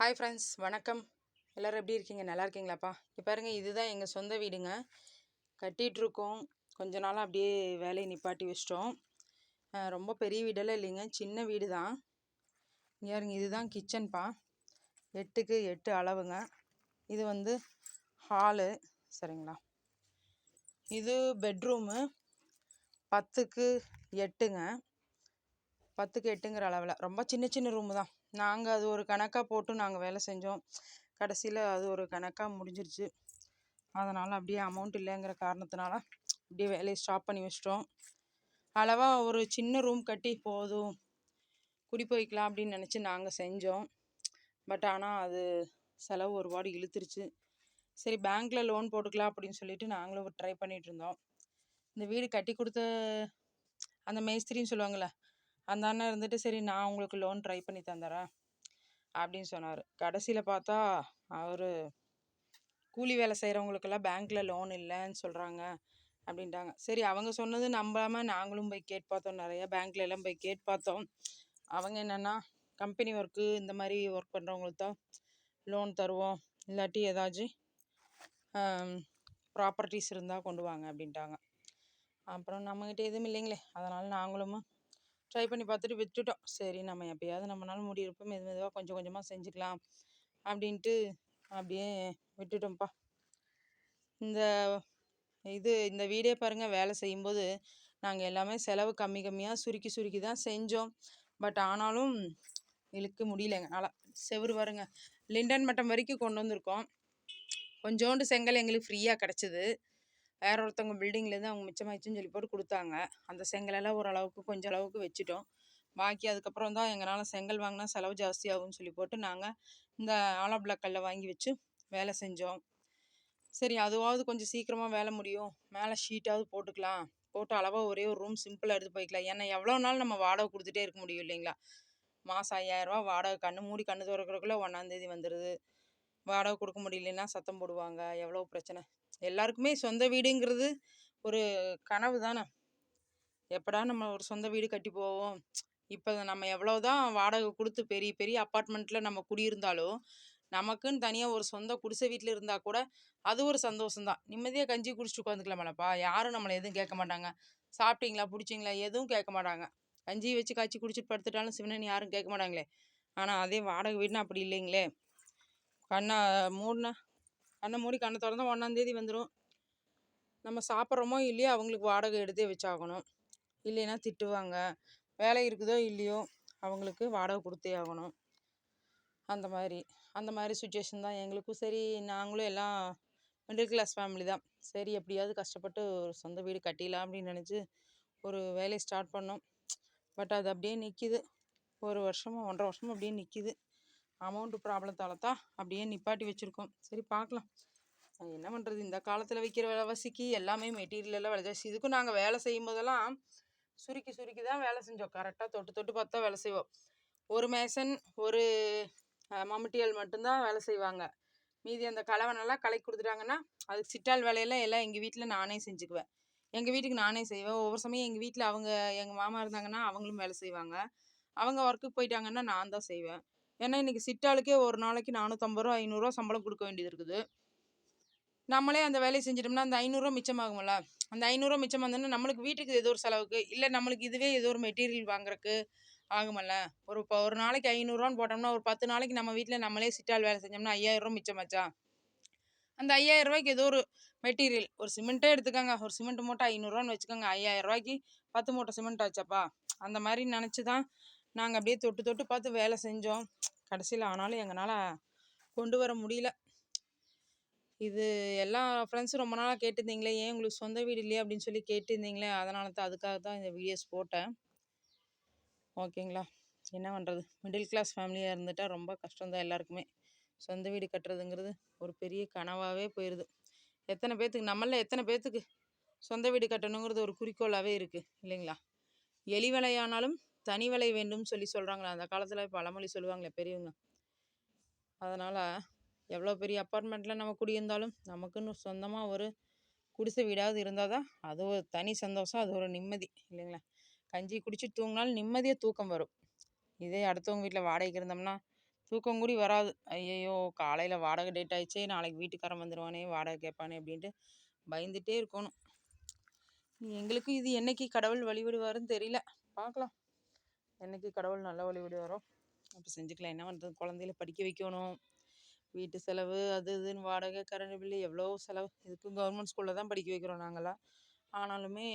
Hi friends வணக்கம். எல்லோரும் எப்படி இருக்கீங்க? நல்லா இருக்கீங்களாப்பா? இப்போ பாருங்கள் இதுதான் எங்கள் சொந்த வீடுங்க. கட்டிகிட்ருக்கோம் கொஞ்ச நாளாக அப்படியே வேலையை நிப்பாட்டி வச்சிட்டோம். ரொம்ப பெரிய வீடெல்லாம் இல்லைங்க. சின்ன வீடு தான் இங்கே இருங்க இதுதான் கிச்சன்ப்பா எட்டுக்கு எட்டு அளவுங்க. இது வந்து ஹாலு சரிங்களா? இது பெட்ரூமு பத்துக்கு எட்டுங்க. பத்துக்கு எட்டுங்கிற அளவில். ரொம்ப சின்ன சின்ன ரூமு தான். நாங்கள் அது ஒரு கணக்காக போட்டு நாங்கள் வேலை செஞ்சோம். கடைசியில் அது ஒரு கணக்காக முடிஞ்சிருச்சு. அதனால் அப்படியே அமௌண்ட் இல்லைங்கிற காரணத்தினால அப்படியே வேலையை ஸ்டாப் பண்ணி வச்சிட்டோம். அளவாக ஒரு சின்ன ரூம் கட்டி போதும். குடி போய்க்கலாம் அப்படின்னு நினச்சி நாங்கள் செஞ்சோம். பட் ஆனால் அது செலவு ஒருபாடு இழுத்துருச்சு. சரி பேங்க்கில் லோன் போட்டுக்கலாம் அப்படின்னு சொல்லிட்டு நாங்களும் ட்ரை பண்ணிகிட்ருந்தோம் இருந்தோம். இந்த வீடு கட்டி கொடுத்த அந்த மேஸ்திரின்னு சொல்லுவாங்கள்ல அந்த அண்ணன் இருந்துட்டு சரி நான் உங்களுக்கு லோன் ட்ரை பண்ணி தந்துடுறேன் அப்படின்னு சொன்னார். கடைசியில் பார்த்தா அவர் கூலி வேலை செய்கிறவங்களுக்கெல்லாம் பேங்க்கில் லோன் இல்லைன்னு சொல்கிறாங்க அப்படின்ட்டாங்க. சரி அவங்க சொன்னது நம்பாமல் நாங்களும் போய் கேட் பார்த்தோம். நிறையா பேங்க்ல எல்லாம் போய் கேட் பார்த்தோம். அவங்க என்னென்னா கம்பெனி ஒர்க்கு இந்த மாதிரி ஒர்க் பண்ணுறவங்களுக்கு தான் லோன் தருவோம். இல்லாட்டி ஏதாச்சும் ப்ராப்பர்ட்டிஸ் இருந்தால் கொண்டு வாங்க அப்படின்ட்டாங்க. அப்புறம் நம்மக்கிட்ட எதுவும் இல்லைங்களே அதனால் நாங்களும் ட்ரை பண்ணி பார்த்துட்டு விட்டுட்டோம். சரி நம்ம எப்பயாவது நம்மளால முடியிறப்ப மெது மெதுவாக கொஞ்சம் கொஞ்சமாக செஞ்சுக்கலாம் அப்படின்ட்டு அப்படியே விட்டுட்டோம்ப்பா. இந்த இது இந்த வீடே பாருங்கள் வேலை செய்யும்போது நாங்கள் எல்லாமே செலவு கம்மி கம்மியாக சுருக்கி சுருக்கி தான் செஞ்சோம். பட் ஆனாலும் இழுக்க முடியல எங்களால். செவுரு பாருங்க லிண்டன் மட்டம் வரைக்கும் கொண்டு வந்திருக்கோம். கொஞ்சோண்டு செங்கல் எங்களுக்கு ஃப்ரீயாக கிடச்சிது. வேற ஒருத்தவங்க பில்டிங்லேருந்து அவங்க மிச்சமாயிடுச்சுன்னு சொல்லி போட்டு கொடுத்தாங்க. அந்த செங்கலெல்லாம் ஓரளவுக்கு கொஞ்சம் அளவுக்கு வச்சுட்டோம். பாக்கி அதுக்கப்புறம் தான் எங்களால் செங்கல் வாங்கினா செலவு ஜாஸ்தி ஆகும்னு சொல்லி போட்டு நாங்கள் இந்த ஆலோ பிளாக் கல்லை வாங்கி வச்சு வேலை செஞ்சோம். சரி அதுவாவது கொஞ்சம் சீக்கிரமாக வேலை முடியும். மேலே ஷீட்டாவது போட்டுக்கலாம். போட்டு அளவாக ஒரே ஒரு ரூம் சிம்பிளாக எடுத்து போய்க்கலாம். ஏன்னா எவ்வளோ நாள் நம்ம வாடகை கொடுத்துட்டே இருக்க முடியும் இல்லைங்களா? மாதம் ஐயாயிரரூவா வாடகை கண்ணு மூடி கண்ணு திறக்கிறதுக்குள்ளே ஒன்றாந்தேதி வந்துடுது வாடகை கொடுக்க முடியலன்னா சத்தம் போடுவாங்க. எவ்வளோ பிரச்சனை? எல்லாருக்குமே சொந்த வீடுங்கிறது ஒரு கனவு தானே? எப்படா நம்ம ஒரு சொந்த வீடு கட்டி போவோம்? இப்போ நம்ம எவ்வளோ தான் வாடகை கொடுத்து பெரிய பெரிய அப்பார்ட்மெண்ட்டில் நம்ம குடியிருந்தாலும் நமக்குன்னு தனியாக ஒரு சொந்த குடிசை வீட்டில் இருந்தால் கூட அது ஒரு சந்தோஷம்தான். நிம்மதியாக கஞ்சி குடிச்சிட்டு உட்காந்துக்கலாமலப்பா. யாரும் நம்மளை எதுவும் கேட்க மாட்டாங்க. சாப்பிட்டீங்களா? பிடிச்சிங்களா? எதுவும் கேட்க மாட்டாங்க. கஞ்சி வச்சு காய்ச்சி குடிச்சிட்டு படுத்துட்டாலும் சிவனன் யாரும் கேட்க மாட்டாங்களே. ஆனால் அதே வாடகை வீடுனா அப்படி இல்லைங்களே. கண்ணா மூடினா கண்ணை மூடி கண்ணை திறந்தா ஒன்றாந்தேதி வந்துடும் நம்ம சாப்பிட்றோமோ இல்லையோ அவங்களுக்கு வாடகை எடுத்தே வச்சாகணும். இல்லைன்னா திட்டுவாங்க. வேலை இருக்குதோ இல்லையோ அவங்களுக்கு வாடகை கொடுத்தே ஆகணும். அந்த மாதிரி. அந்த மாதிரி சுச்சுவேஷன் தான் எங்களுக்கும் சரி நாங்களும் எல்லாம் மிடில் கிளாஸ் ஃபேமிலி தான். சரி எப்படியாவது கஷ்டப்பட்டு ஒரு சொந்த வீடு கட்டிடலாம் அப்படின்னு நினச்சி ஒரு வேலையை ஸ்டார்ட் பண்ணோம். பட் அது அப்படியே நிற்கிது ஒரு வருஷமாக ஒன்றரை வருஷமாக அப்படியே நிற்கிது அமௌண்ட்டு ப்ராப்ளத்தால் தான் அப்படியே நிப்பாட்டி வச்சுருக்கோம். சரி பார்க்கலாம். என்ன பண்ணுறது இந்த காலத்தில் விற்கிற விலைவாசிக்கு எல்லாமே மெட்டீரியலெல்லாம் விலை ஜாஸ்தி. இதுக்கும் நாங்கள் வேலை செய்யும் போதெல்லாம் சுருக்கி சுருக்கி தான் வேலை செஞ்சோம். கரெக்டாக தொட்டு தொட்டு பார்த்தா வேலை செய்வோம். ஒரு மேசன் ஒரு மம்முட்டியால் மட்டும்தான் வேலை செய்வாங்க. மீதி அந்த கலவனெல்லாம் கலக்கி கொடுத்துட்டாங்கன்னா அதுக்கு சிட்டால் வேலையெல்லாம் எல்லாம் எங்கள் வீட்டில் நானே செஞ்சுக்குவேன். எங்கள் வீட்டுக்கு நானே செய்வேன். ஒவ்வொரு சமயம் எங்கள் வீட்டில் அவங்க எங்கள் மாமா இருந்தாங்கன்னா அவங்களும் வேலை செய்வாங்க. அவங்க ஒர்க்குக்கு போயிட்டாங்கன்னா நான் தான் செய்வேன். ஏன்னா இன்றைக்கி சிட்டாளுக்கே ஒரு நாளைக்கு நானூற்றம்பது ரூபா ஐநூறுரூவா சம்பளம் கொடுக்க வேண்டியது இருக்குது. நம்மளே அந்த வேலையை செஞ்சிட்டோம்னா அந்த ஐநூறுரூவா மிச்சமாகும்ல. அந்த ஐநூறுரூவா மிச்சம் வந்தோன்னா நம்மளுக்கு வீட்டுக்கு ஏதோ ஒரு செலவுக்கு இல்லை நம்மளுக்கு இதுவே ஏதோ ஒரு மெட்டீரியல் வாங்குறதுக்கு ஆகுமல்ல. ஒரு இப்போ ஒரு நாளைக்கு ஐநூறுரூவான்னு போட்டோம்னா ஒரு பத்து நாளைக்கு நம்ம வீட்டில் நம்மளே சிட்டால் வேலை செஞ்சோம்னா ஐயாயிரரூவா மிச்சமாச்சா? அந்த ஐயாயிரம் ரூபாய்க்கு ஏதோ ஒரு மெட்டீரியல் ஒரு சிமெண்ட்டே எடுத்துக்கோங்க. ஒரு சிமெண்ட் மூட்டை ஐநூறுரூவான்னு வச்சுக்கோங்க. ஐயாயிரம் ரூபாய்க்கு பத்து மூட்டை சிமெண்ட் ஆச்சாப்பா? அந்த மாதிரி நினச்சி தான் நாங்கள் அப்படியே தொட்டு தொட்டு பார்த்து வேலை செஞ்சோம். கடைசியில் ஆனாலும் எங்களால் கொண்டு வர முடியல. இது எல்லா ஃப்ரெண்ட்ஸும் ரொம்ப நாளாக கேட்டிருந்தீங்களே ஏன் உங்களுக்கு சொந்த வீடு இல்லையா அப்படின்னு சொல்லி கேட்டிருந்தீங்களே அதனால தான் அதுக்காக தான் இந்த வீடியோஸ் போட்டேன். ஓகேங்களா என்ன பண்ணுறது மிடில் கிளாஸ் ஃபேமிலியாக இருந்துட்டால் ரொம்ப கஷ்டம்தான் எல்லாருக்குமே. சொந்த வீடு கட்டுறதுங்கிறது ஒரு பெரிய கனவாகவே போயிடுது எத்தனை பேர்த்துக்கு நம்மள எத்தனை பேர்த்துக்கு சொந்த வீடு கட்டணுங்கிறது ஒரு குறிக்கோளாகவே இருக்குது இல்லைங்களா? எலி விலையானாலும் தனி விலை வேண்டும் சொல்லி சொல்கிறாங்களே அந்த காலத்தில் பழமொழி சொல்லுவாங்களே பெரியவங்க. அதனால் எவ்வளோ பெரிய அப்பார்ட்மெண்ட்டில் நம்ம குடியிருந்தாலும் நமக்குன்னு சொந்தமாக ஒரு குடிசை வீடாவது இருந்தால் தான் அது ஒரு தனி சந்தோஷம் அது ஒரு நிம்மதி இல்லைங்களா? கஞ்சி குடிச்சு தூங்கினாலும் நிம்மதியாக தூக்கம் வரும். இதே அடுத்தவங்க வீட்டில் வாடகைக்கு இருந்தோம்னா தூக்கம் கூடி வராது. ஐயையோ காலையில் வாடகை டேட் ஆயிடுச்சே நாளைக்கு வீட்டுக்காரன் வந்துடுவானே வாடகை கேட்பானே அப்படின்ட்டு பயந்துகிட்டே இருக்கணும். எங்களுக்கு இது என்னைக்கு கடவுள் வழிவிடுவாருன்னு தெரியல. பார்க்கலாம். என்னைக்கு கடவுள் நல்ல வழிவிடுவாரோ அப்போ செஞ்சுக்கலாம். என்ன பண்ணுறது குழந்தைகள படிக்க வைக்கணும். வீட்டு செலவு அது இதுன்னு வாடகை கரண்ட் பில்லு எவ்வளோ செலவு? இதுக்கும் கவர்மெண்ட் ஸ்கூலில் தான் படிக்க வைக்கிறோம் நாங்களாம் ஆனாலுமே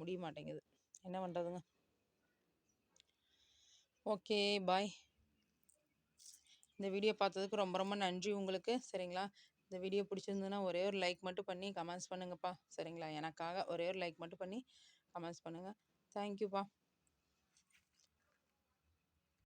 முடிய மாட்டேங்குது. என்ன பண்ணுறதுங்க ஓகே பாய் இந்த வீடியோ பார்த்ததுக்கு ரொம்ப ரொம்ப நன்றி உங்களுக்கு. சரிங்களா? இந்த வீடியோ பிடிச்சிருந்ததுன்னா ஒரே ஒரு லைக் மட்டும் பண்ணி கமெண்ட்ஸ் பண்ணுங்கப்பா. சரிங்களா? எனக்காக ஒரே ஒரு லைக் மட்டும் பண்ணி கமெண்ட்ஸ் பண்ணுங்கள் தேங்க்யூப்பா